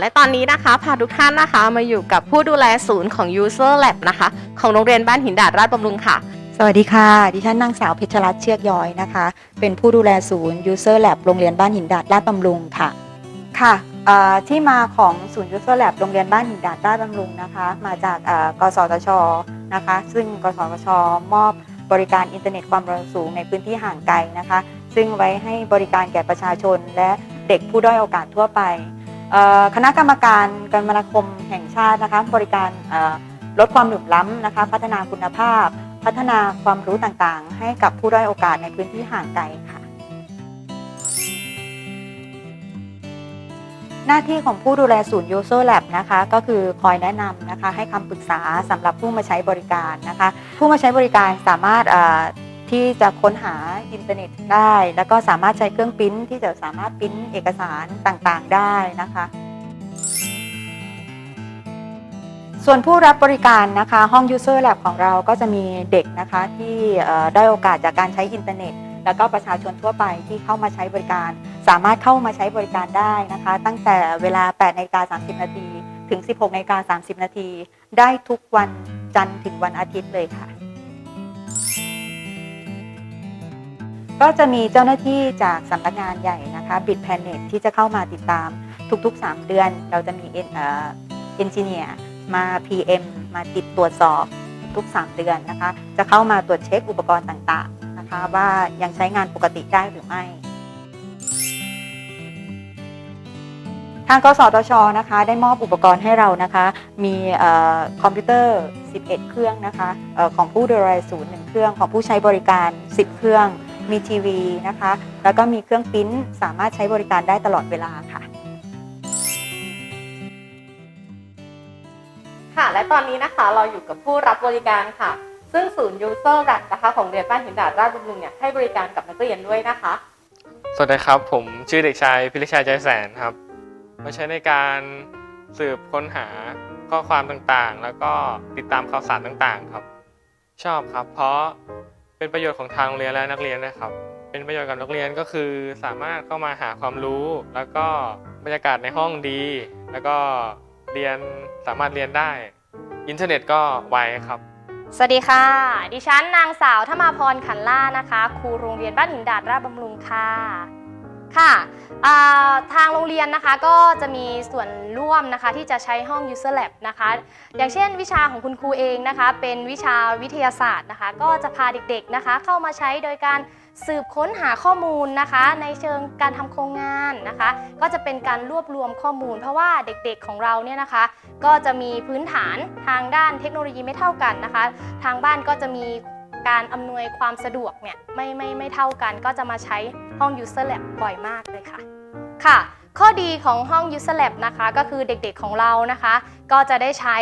และตอนนี้นะคะพาทุกท่านนะคะมาอยู่กับผู้ดูแลศูนย์ของ User Lab นะคะ ของโรงเรียนบ้านหินดาดราชบำรุงค่ะ สวัสดีค่ะ ดิฉันนางสาวเพชรรัตน์เชือกย้อยนะคะ เป็นผู้ดูแลศูนย์ User Lab โรงเรียนบ้านหินดาดลาดบำรุงค่ะ ค่ะอ่อที่มาของศูนย์ User Lab โรงเรียนบ้านหินดาดลาดบำรุงนะคะ มาจากอ่อกสทช นะคะ ซึ่งกสทช มอบบริการอินเทอร์เน็ตความเร็วสูงในพื้นที่ห่างไกลนะคะ ซึ่งไว้ให้บริการแก่ประชาชนและเด็กผู้ด้อยโอกาสทั่วไป คณะกรรมการการมนาคมแห่งชาตินะคะบริการลดความเหลื่อมล้ำนะคะพัฒนาคุณภาพ พัฒนาความรู้ต่างๆ ให้กับผู้ด้อยโอกาสในพื้นที่ห่างไกลค่ะ หน้าที่ของผู้ดูแลศูนย์ User Lab นะคะก็คือคอยแนะนำนะคะให้คำปรึกษาสำหรับผู้มาใช้บริการนะคะผู้มาใช้บริการสามารถ ที่จะค้นหาอินเทอร์เน็ตได้ แล้วก็สามารถใช้เครื่องปริ้นที่จะสามารถปริ้นเอกสารต่างๆได้นะคะ ส่วนผู้รับบริการนะคะห้อง User Lab ของเราก็จะมีเด็กนะคะที่ได้โอกาสจากการใช้อินเทอร์เน็ต แล้วก็ประชาชนทั่วไปที่เข้ามาใช้บริการ สามารถเข้ามาใช้บริการได้นะคะ ตั้งแต่เวลา8นาฬิกา30 นาที ถึง 16นาฬิกา30 นาที ได้ทุกวันจันทร์ถึงวันอาทิตย์เลยค่ะ ก็จะมีเจ้าหน้าที่จากสำนักงานใหญ่นะคะบิดแพนเน็ตที่จะเข้ามาติดตามทุกๆ 3 เดือน เราจะมีเอนเอนจิเนียร์มา PM มาติดตรวจสอบทุก 3 เดือนนะคะ จะเข้ามาตรวจเช็คอุปกรณ์ต่างๆนะคะ ว่ายังใช้งานปกติได้หรือไม่ ทางกสทชนะคะ ได้มอบอุปกรณ์ให้เรานะคะ มีออคอมพิวเตอร์ 11 เครื่องนะคะออของผู้ดูแลศูนย์หนึ่งเครื่องของผู้ใช้บริการ 10 เครื่อง มีทีวีนะคะ แล้วก็มีเครื่องปริ้นสามารถใช้บริการได้ตลอดเวลาค่ะ ค่ะ และตอนนี้นะคะเราอยู่กับผู้รับบริการค่ะ ซึ่งศูนย์ User Lab นะคะของโรงเรียนบ้านหินดาดราชบำรุงเนี่ยให้บริการกับนักเรียนด้วยนะคะ สวัสดีครับ ผมชื่อเด็กชายพิริชายใจแสนครับมาใช้ในการสืบค้นหาข้อความต่างๆ แล้วก็ติดตามข่าวสารต่างๆ ครับ ชอบครับ เพราะ เป็นประโยชน์ของทางโรงเรียนและนักเรียนนะครับ เป็นประโยชน์กับนักเรียนก็คือสามารถเข้ามาหาความรู้ แล้วก็บรรยากาศในห้องดี แล้วก็เรียนสามารถเรียนได้ อินเทอร์เน็ตก็ไวครับ สวัสดีค่ะ ดิฉันนางสาวธมาพรขันล่านะคะ ครูโรงเรียนบ้านหินดาดราชบำรุงค่ะ ค่ะทางโรงเรียนนะคะก็จะมีส่วนร่วมนะคะที่จะใช้ห้อง User Lab นะคะ อย่างเช่นวิชาของคุณครูเองนะคะ เป็นวิชาวิทยาศาสตร์นะคะ ก็จะพาเด็กๆนะคะ เข้ามาใช้โดยการสืบค้นหาข้อมูลนะคะ ในเชิงการทำโครงงานนะคะ ก็จะเป็นการรวบรวมข้อมูล เพราะว่าเด็กๆของเราเนี่ยนะคะ ก็จะมีพื้นฐานทางด้านเทคโนโลยีไม่เท่ากันนะคะ ทางบ้านก็จะมี การอำนวยความสะดวกเนี่ยไม่ไม่ไม่เท่ากันก็จะมาใช้ห้อง User Lab บ่อยมากเลยค่ะ ค่ะ ข้อดีของห้อง User Lab นะคะก็คือเด็กๆของเรานะคะ ก็จะได้ใช้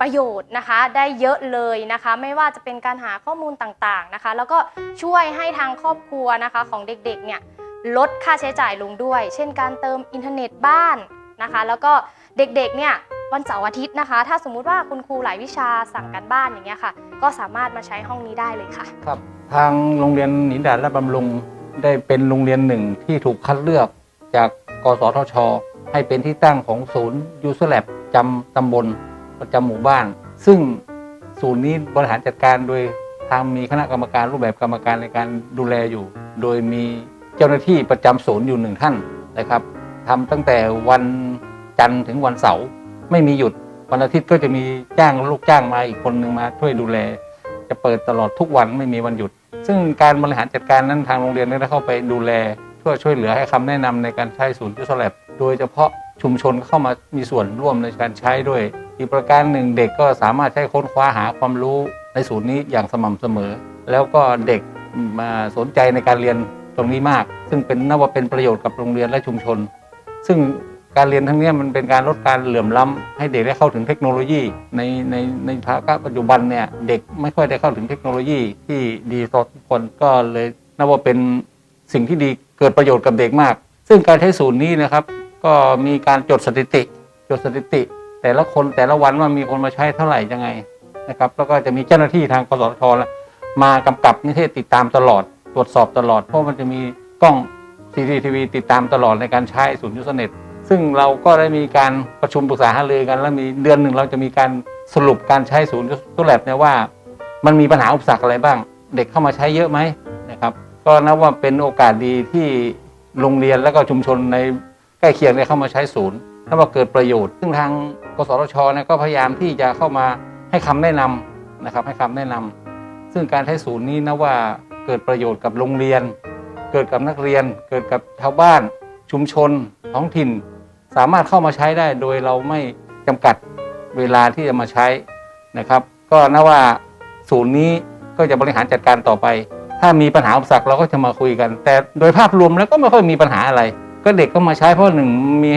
ประโยชน์นะคะได้เยอะเลยนะคะ ไม่ว่าจะเป็นการหาข้อมูลต่างๆนะคะ แล้วก็ช่วยให้ทางครอบครัวนะคะของเด็กๆเนี่ยลดค่าใช้จ่ายลงด้วย เช่นการเติมอินเทอร์เน็ตบ้านนะคะ แล้วก็เด็กๆเนี่ย วันเสาร์อาทิตย์นะคะ ถ้าสมมุติว่าคุณครูหลายวิชาสั่งกันบ้านอย่างเงี้ยค่ะ ก็สามารถมาใช้ห้องนี้ได้เลยค่ะ ครับ ทางโรงเรียนหนินดาดและบำรุงได้เป็นโรงเรียนหนึ่งที่ถูกคัดเลือกจากกสทช ให้เป็นที่ตั้งของศูนย์ยูสแลบจำตำบลประจำหมู่บ้าน ซึ่งศูนย์นี้บริหารจัดการโดยทางมีคณะกรรมการรูปแบบกรรมการในการดูแลอยู่ โดยมีเจ้าหน้าที่ประจำศูนย์อยู่หนึ่งท่านนะครับทำตั้งแต่วันจันทร์ถึงวันเสาร์ ไม่มีหยุดวันอาทิตย์ก็จะมีจ้างลูกจ้างมาอีกคนหนึ่งมาช่วยดูแล จะเปิดตลอดทุกวันไม่มีวันหยุด ซึ่งการบริหารจัดการนั้นทางโรงเรียนก็ได้เข้าไปดูแลเพื่อช่วยเหลือให้คำแนะนำในการใช้ศูนย์ยูสแลบโดยเฉพาะชุมชนเข้ามามีส่วนร่วมในการใช้ด้วย อีกประการหนึ่งเด็กก็สามารถใช้ค้นคว้าหาความรู้ในศูนย์นี้อย่างสม่ำเสมอ แล้วก็เด็กมาสนใจในการเรียนตรงนี้มาก ซึ่งเป็นนับว่าเป็นประโยชน์กับโรงเรียนและชุมชน ซึ่ง การเรียนทั้งนี้มันเป็นการลดการเหลื่อมล้ำให้เด็กได้เข้าถึงเทคโนโลยี ในในในภาวะปัจจุบันเนี่ยเด็กไม่ค่อยได้เข้าถึงเทคโนโลยีที่ดีต่อทุกคนก็เลยนับว่าเป็นสิ่งที่ดีเกิดประโยชน์กับเด็กมาก ซึ่งการใช้ศูนย์นี้นะครับ ก็มีการจดสถิติ จดสถิติ แต่ละคนแต่ละวันว่ามีคนมาใช้เท่าไหร่ยังไงนะครับแล้วก็จะมีเจ้าหน้าที่ทางกสทชมากำกับนิเทศติดตามตลอด ตรวจสอบตลอด เพราะมันจะมีกล้อง CCTV ติดตามตลอดในการใช้ศูนย์ยูสเน็ต ซึ่งเราก็ได้มีการประชุมปรึกษาหารือกัน แล้วมีเดือนหนึ่งเราจะมีการสรุปการใช้ศูนย์ตัวแลบเนี่ยว่า มันมีปัญหาอุปสรรคอะไรบ้าง เด็กเข้ามาใช้เยอะไหมนะครับ ก็นับว่าเป็นโอกาสดีที่โรงเรียนและก็ชุมชนในใกล้เคียงเนี่ยเข้ามาใช้ศูนย์ถ้าว่าเกิดประโยชน์ ซึ่งทางกสทชเนี่ยก็พยายามที่จะเข้ามาให้คำแนะนำนะครับให้คำแนะนำซึ่งการใช้ศูนย์นี้นะว่าเกิดประโยชน์กับโรงเรียน เกิดกับนักเรียน เกิดกับชาวบ้านชุมชนท้องถิ่น สามารถเข้ามาใช้ได้โดยเราไม่จำกัดเวลาที่จะมาใช้นะครับ ก็นับว่าศูนย์นี้ก็จะบริหารจัดการต่อไป ถ้ามีปัญหาอุปสรรคเราก็จะมาคุยกัน แต่โดยภาพรวมแล้วก็ไม่ค่อยมีปัญหาอะไร ก็เด็กก็มาใช้เพราะหนึ่งมี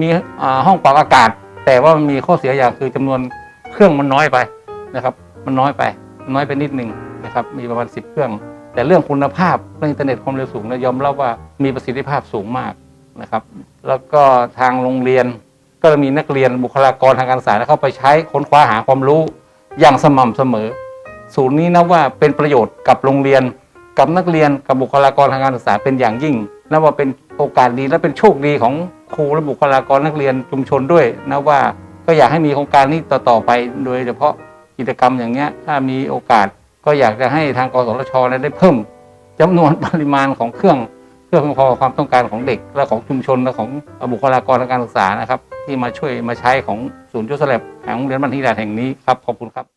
มีอ่าห้องปรับอากาศ แต่ว่ามันมีข้อเสียอย่างคือจำนวนเครื่องมันน้อยไปนะครับ มันน้อยไปน้อยไปนิดหนึ่งนะครับมีประมาณ10เครื่อง แต่เรื่องคุณภาพเรื่องอินเทอร์เน็ตความเร็วสูงเนยยอมรับว่ามีประสิทธิภาพสูงมาก นะครับ แล้วก็ทางโรงเรียนก็มีนักเรียนบุคลากรทางการศึกษาเข้าไปใช้ค้นคว้าหาความรู้อย่างสม่ำเสมอ ศูนย์นี้นับว่าเป็นประโยชน์กับโรงเรียน กับนักเรียนกับบุคลากรทางการศึกษาเป็นอย่างยิ่งนับว่าเป็นโอกาสดีและเป็นโชคดีของครูและบุคลากรนักเรียนชุมชนด้วยนะว่าก็อยากให้มีโครงการนี้ต่อๆไป โดยเฉพาะกิจกรรมอย่างเงี้ยถ้ามีโอกาสก็อยากจะให้ทางกสทชได้เพิ่มจำนวนปริมาณของเครื่อง เพื่อเพียงพอความต้องการของเด็กและของชุมชนและของบุคลากรทางการศึกษานะครับ ที่มาช่วยมาใช้ของศูนย์จุดสลับแห่งโรงเรียนบัณฑิดาแห่งนี้ครับขอบคุณครับ